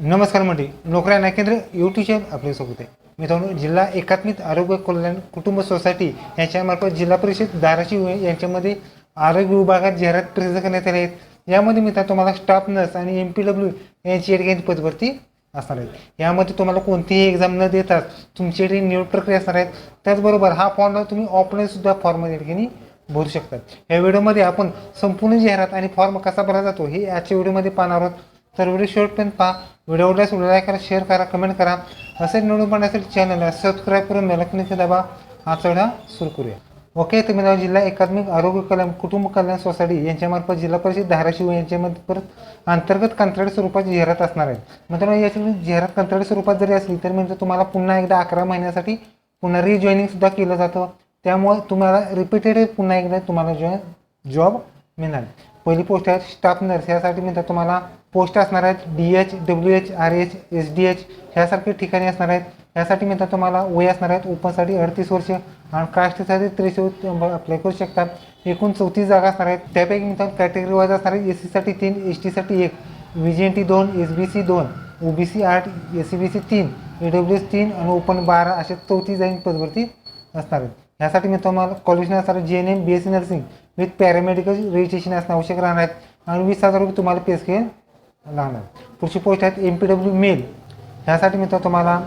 नमस्कार मंडळी. नोकऱ्या नाकेंद्र यूट्यूब चॅनल आपल्यासोबत आहे. मित्रांनो जिल्हा एकात्मिक आरोग्य कल्याण कुटुंब सोसायटी यांच्यामार्फत जिल्हा परिषद धाराशिव यांच्यामध्ये आरोग्य विभागात जाहिरात प्रसिद्ध करण्यात आले आहेत यामध्ये मित्र तुम्हाला स्टाफ नर्स आणि एम पी डब्ल्यू यांची या ठिकाणी पदभरती असणार आहेत. यामध्ये तुम्हाला कोणतीही एक्झाम न देताच तुमची ठिकाणी निवड प्रक्रिया असणार आहेत त्याचबरोबर हा फॉर्म तुम्ही ऑफलाईनसुद्धा फॉर्म या ठिकाणी भरू शकतात या व्हिडिओमध्ये आपण संपूर्ण जाहिरात आणि फॉर्म कसा भरला जातो हे आजच्या व्हिडिओमध्ये पाहणार आहोत. तर व्हिडिओ शेवटपर्यंत पहा. व्हिडिओ आवडल्यास व्हिडिओ लाईक करा शेअर करा कमेंट करा. असेच निवडून पाहण्यासाठी चॅनलला सबस्क्राईब करून मेलक दाबा. आजचा व्हिडिओ सुरू करूया. ओके तुम्ही जिल्हा एकात्मिक आरोग्य कल्याण कुटुंब कल्याण सोसायटी यांच्यामार्फत जिल्हा परिषद धाराशिव यांच्यामध्ये परत अंतर्गत कंत्राटी स्वरूपाची जाहिरात असणार आहे. मित्रांनो याची जाहिरात कंत्राटी स्वरूपात जरी असली तर म्हणजे तुम्हाला पुन्हा एकदा अकरा महिन्यासाठी पुन्हा रिजॉईनिंगसुद्धा केलं जातं. त्यामुळे तुम्हाला रिपीटेड पुन्हा एकदा तुम्हाला जॉ जॉब मिळणार पहिली पोस्ट आहे स्टाफ नर्स यासाठी मिळतात तुम्हाला पोस्ट असणार आहेत D H W H R H S D H ह्यासारखे ठिकाणी असणार आहेत. यासाठी मिळतात तुम्हाला वय असणार आहेत ओपनसाठी अडतीस वर्ष आणि कास्टसाठी त्रेचाळीस अप्लाय करू शकतात एकूण चौतीस जागा असणार आहेत. त्यापैकी मिळतात कॅटेगरी वाईज असणार आहेत एस सीसाठी तीन एस टीसाठी एक व्ही जी एन टी दोन एस बी सी दोन ओ बी सी आठ एस सी बी सी तीन ए डब्ल्यू एस तीन आणि ओपन बारा असे चौतीस जाईन पदवरती असणार आहेत. यासाठी मी तुम्हाला कॉलेजने असणार G N M B S C nursing with paramedical registration असणं आवश्यक राहणार आहेत. आणि वीस हजार रुपये तुम्हाला पे स्केल लागणार पुढची पोस्ट आहेत एम पी डब्ल्यू मेल ह्यासाठी मित्र तुम्हाला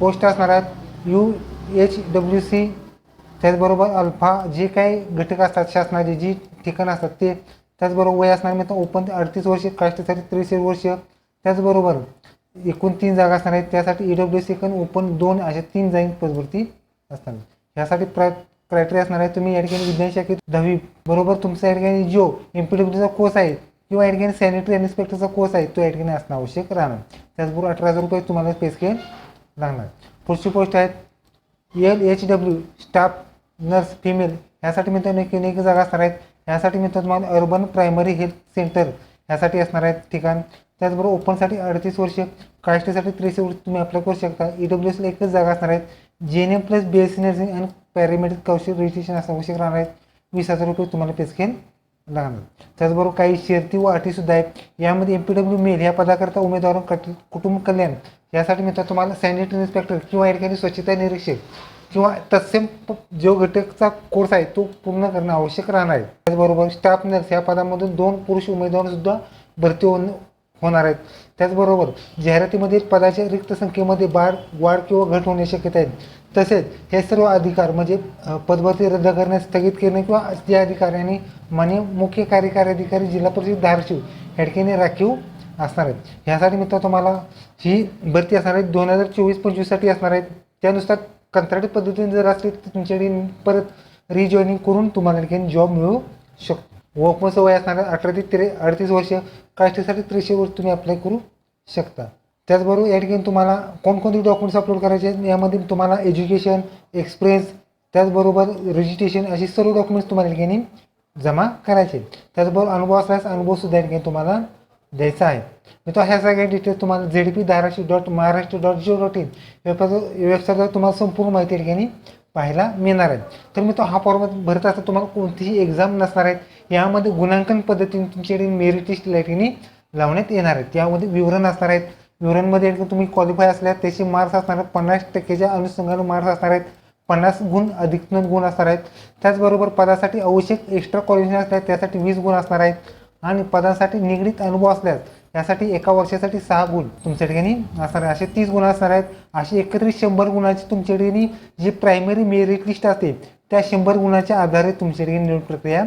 पोस्ट असणार आहेत यू एच डब्ल्यू सी त्याचबरोबर अल्फा जे काही घटक असतात शासनाचे जी ठिकाणं असतात ते त्याचबरोबर वय असणार मित्र ओपन अडतीस वर्ष कास्टसाठी त्रेसष्ट वर्ष त्याचबरोबर एकूण तीन जागा असणार आहेत. त्यासाठी ई डब्ल्यू सी कन ओपन दोन अशा तीन जाईन पदवरती असणार ह्यासाठी प्रा क्रायटेरिया असणार आहे. तुम्ही या ठिकाणी विज्ञान शाखेत दहावी बरोबर तुमचा या ठिकाणी जो एम पी डब्ल्यूचा कोर्स आहे किंवा या ठिकाणी सॅनिटरी इन्स्पेक्टरचा कोर्स आहे तो या ठिकाणी असणं आवश्यक राहणार. त्याचबरोबर अठरा हजार रुपये तुम्हाला पे स्केल लागणार. पुढची पोस्ट आहेत L H W staff nurse female ह्यासाठी मिळतो एक एक जागा असणार आहेत ह्यासाठी मित्र तुम्हाला अर्बन प्रायमरी हेल्थ सेंटर ह्यासाठी असणार आहेत ठिकाण. त्याचबरोबर ओपनसाठी अडतीस वर्ष कास्टसाठी त्रेसष्ट वर्ष तुम्ही अप्लाय करू शकता. ई डब्ल्यू एसला एकच जागा असणार आहेत G N M plus B S C nursing आणि पॅरामेडिक कौशल रजिस्ट्रेशन असं आवश्यक राहणार आहेत. वीस हजार रुपये तुम्हाला पे स्केल लागणार. त्याचबरोबर काही शर्ती व अटीसुद्धा आहेत. यामध्ये एम पी डब्ल्यू मेल या पदाकरता उमेदवार कट कुटुंब कल्याण यासाठी मित्र तुम्हाला सॅनिटरी इन्स्पेक्टर किंवा या ठिकाणी स्वच्छता निरीक्षक किंवा तत्सम जो घटकचा कोर्स आहे तो पूर्ण करणं आवश्यक राहणार आहे. त्याचबरोबर स्टाफ नर्स या पदामधून दोन पुरुष उमेदवारसुद्धा भरती होणं होणार आहेत. त्याचबरोबर जाहिरातीमधील पदाच्या रिक्त संख्येमध्ये बार वाढ किंवा घट होण्याची शक्यता आहे. तसेच हे सर्व अधिकार म्हणजे पदभरती रद्द करण्यास स्थगित करणे किंवा या अधिकाऱ्यांनी माननीय मुख्य कार्यकारी अधिकारी जिल्हा परिषद धाराशिव हेडकेने राखीव असणार आहेत. ह्यासाठी मित्र तुम्हाला ही भरती असणार आहे. दोन हजार चोवीस पंचवीससाठी असणार आहेत त्यानुसार कंत्राटी पद्धतीने जर असली तर तुमच्याकडे परत रिजॉईनिंग करून तुम्हाला या जॉब मिळू शकतो वर्कमचं वय असणार आहे. अठरा ते त्रे अडतीस वर्ष कास्टसाठी त्रेशे तुम्ही अप्लाय करू शकता त्याचबरोबर या ठिकाणी तुम्हाला कोणकोणते डॉक्युमेंट्स अपलोड करायचे आहेत यामध्ये तुम्हाला एज्युकेशन एक्सपिरियन्स त्याचबरोबर रजिस्ट्रेशन असे सर्व डॉक्युमेंट्स तुम्हाला या ठिकाणी जमा करायचे आहेत. त्याचबरोबर अनुभव असल्यास अनुभवसुद्धा या ठिकाणी तुम्हाला द्यायचा आहे मी तो ह्या सगळ्या डिटेल्स तुम्हाला Z P Dharashiv dot Maharashtra dot gov dot in वेबसाईटवर तुम्हाला संपूर्ण माहिती या ठिकाणी पाहायला मिळणार आहे तर मी तो हा फॉर्म भरत असता तुम्हाला कोणतीही एक्झाम नसणार आहेत. यामध्ये गुणांकन पद्धतीने तुमच्याकडे मेरिट लिस्ट लाईटीने लावण्यात येणार आहेत. यामध्ये विवरण असणार आहेत. विवरणमध्ये तुम्ही क्वालिफाय असल्यास त्याचे मार्क्स असणार आहेत. पन्नास टक्केच्या अनुषंगाने मार्क्स असणार आहेत. पन्नास गुण अधिकतम गुण असणार आहेत. त्याचबरोबर पदासाठी आवश्यक एक्स्ट्रा क्वालिफिकेशन असल्यास त्यासाठी वीस गुण असणार आहेत. आणि पदासाठी निगडीत अनुभव असल्यास यासाठी एका वर्षासाठी सहा गुण तुमच्या ठिकाणी असणार आहे. असे तीस गुण असणार आहेत. अशी एकत्रित शंभर गुणाची तुमच्या ठिकाणी जी प्रायमरी मेरिट लिस्ट असते त्या शंभर गुणाच्या आधारे तुमच्या ठिकाणी निवड प्रक्रिया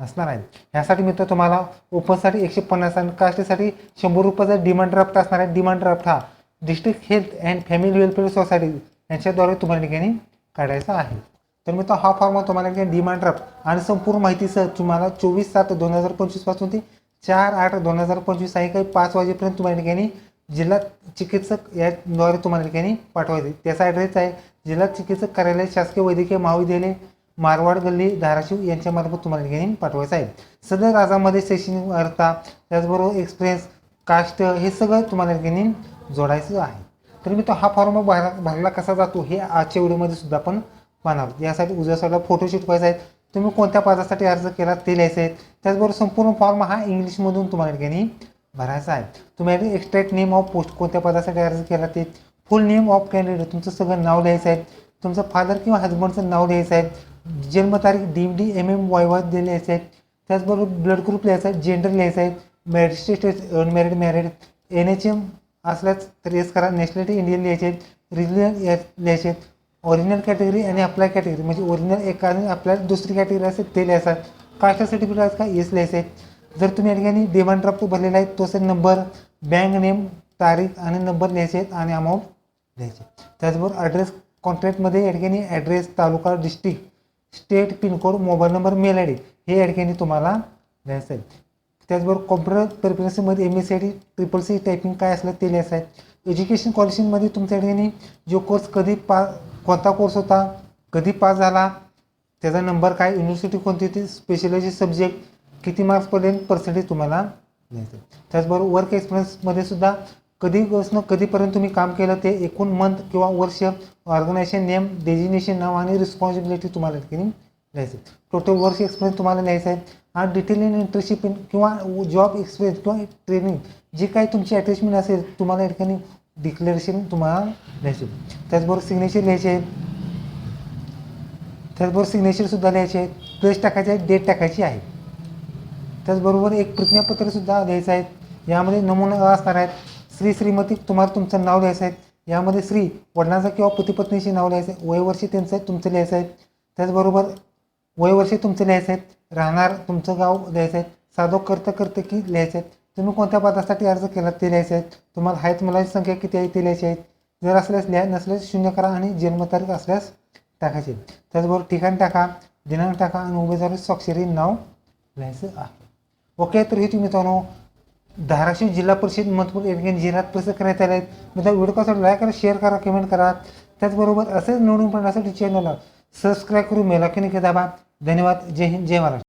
असणार आहे. ह्यासाठी मित्र तुम्हाला ओपनसाठी एकशे पन्नास आणि कास्टसाठी शंभर रुपयाचा डिमांड ड्राफ्ट असणार आहे. डिमांड ड्राफ्ट हा district health and family welfare society यांच्याद्वारे तुम्हाला ठिकाणी काढायचा आहे. तर मित्र हा फॉर्म तुम्हाला ठिकाणी डिमांड ड्राफ्ट आणि संपूर्ण माहितीसह तुम्हाला चोवीस सात दोन हजार पंचवीसपासून ते चार आठ दोन हजार पंचवीस सायंकाळी पाच वाजेपर्यंत तुम्हाला ठिकाणी जिल्हा चिकित्सक याद्वारे तुम्हाला ठिकाणी पाठवायचे. त्याचा ॲड्रेस आहे जिल्हा चिकित्सक कार्यालय शासकीय वैद्यकीय महाविद्यालय मारवाड गल्ली धाराशिव यांच्यामार्फत तुम्हाला ठिकाणी पाठवायचं आहे. सदर राजामध्ये शैक्षणिक अर्हता त्याचबरोबर एक्सपिरियन्स कास्ट हे सगळं तुम्हाला ठिकाणी जोडायचं आहे. तर मी तो हा फॉर्म भरला भरला कसा जातो हे आजच्या व्हिडिओमध्ये सुद्धा आपण पाहणार यासाठी उजव्या साईडला फोटोशूट व्हायचा आहे. तुम्ही कोणत्या पदासाठी अर्ज केला ते लिहायचे आहेत त्याचबरोबर संपूर्ण फॉर्म हा इंग्लिशमधून तुम्हाला ठिकाणी भरायचा आहे. तुम्ही एक्स्ट्रॅक्ट नेम ऑफ पोस्ट कोणत्या पदासाठी अर्ज केला ते फुल नेम ऑफ कॅन्डिडेट तुमचं सगळं नाव लिहायचं आहे. तुमचं फादर किंवा हजबंडचं नाव लिहायचं आहे. जन्मतारीख D D M M Y Y लिहायचं आहे. त्याचबरोबर ब्लड ग्रुप लिहायचा आहे जेंडर लिहायचं आहे. Married status unmarried married N H M असल्याच तर येस करा नॅशनॅलिटी इंडियन लिहायचे आहेत रिजनल लिहायचे आहेत ओरिजिनल कॅटेगरी आणि अप्लाय कॅटेगरी म्हणजे ओरिजिनल एक आणि आपल्याला दुसरी कॅटेगरी असेल ते लिहायचा कास्ट सर्टिफिकेट का येस लिहायचं आहे. जर तुम्ही या ठिकाणी डिमांड ड्राफ्ट भरलेला आहे तो असेल नंबर बँक नेम तारीख आणि नंबर लिहायचे आहेत आणि अमाऊंट लिहायचे त्याचबरोबर ॲड्रेस कॉन्ट्रॅक्टमध्ये या ठिकाणी address taluka district state pin code mobile number mail I D हे या ठिकाणी तुम्हाला लिहायचं आहे त्याचबरोबर computer प्रिपरेशनमध्ये M S C I D triple C typing काय असलं ते लिहायचं आहे. एज्युकेशन क्वालिफिकेशनमध्ये तुमच्या ठिकाणी जो कोर्स कधी पा कोणता कोर्स होता? कधी पास झाला? त्याचा नंबर काय? युनिव्हर्सिटी कोणती ती स्पेशलायझी सब्जेक्ट किती मार्क्स पर्सेंटेज तुम्हाला द्यायचं त्याचबरोबर वर्क एक्सपिरियन्समध्ये सुद्धा कधीपासून कधीपर्यंत तुम्ही काम केलं ते एकूण मंथ किंवा वर्ष ऑर्गनायझेशन नेम डेजिनेशन नाव आणि रिस्पॉन्सिबिलिटी तुम्हाला या ठिकाणी लिहायचं आहे टोटल वर्क एक्सपिरियन्स तुम्हाला लिहायचं आहे. आणि डिटेल इन इंटर्नशिप किंवा जॉब एक्सपिरियन्स किंवा ट्रेनिंग जी काही तुमची अटॅचमेंट असेल तुम्हाला या ठिकाणी डिक्लेरेशन तुम्हाला लिहायचे. त्याचबरोबर सिग्नेचर लिहायचे आहे त्याचबरोबर सिग्नेचरसुद्धा लिहायचे आहे प्लेस टाकायचे आहे डेट टाकायची आहे. त्याचबरोबर एक प्रतिज्ञापत्रसुद्धा लिहायचं आहे. यामध्ये नमुना असणार आहेत. श्री श्रीमती तुम्हाला तुमचं नाव लिहायचं आहे. यामध्ये श्री वडिलांचं किंवा पतीपत्नीचे नाव लिहायचं आहे. वयवर्षी त्यांचं आहे तुमचं लिहायचं आहे. त्याचबरोबर वयवर्षी तुमचं लिहायचं आहे. राहणार तुमचं गाव लिहायचं आहे. साधो करता करतं की लिहायचं आहे. तुम्ही कोणत्या पदासाठी अर्ज केला ते लिहायचे आहेत? तुम्हाला आहेत मुलांची संख्या किती आहे ते लिहायची आहेत. जर असल्यास लिहा नसल्यास शून्य करा आणि जन्मतारीख असल्यास टाकायचे. त्याचबरोबर ठिकाण टाका दिनांक टाका आणि उमेदवारी स्वाक्षरी नाव लिहायचं आहे. ओके तर हे तुम्ही मित्रांनो धाराशिव जिल्हा परिषद महत्त्वपूर्ण या जिल्ह्यात प्रसिद्ध करण्यात आले आहेत. मित्रांनो व्हिडिओ कसा लाईक करा शेअर करा कमेंट करा. त्याचबरोबर असेच निवडून पडण्यासाठी चॅनलला सबस्क्राईब करून की दाबा. धन्यवाद. जय हिंद जय महाराष्ट्र.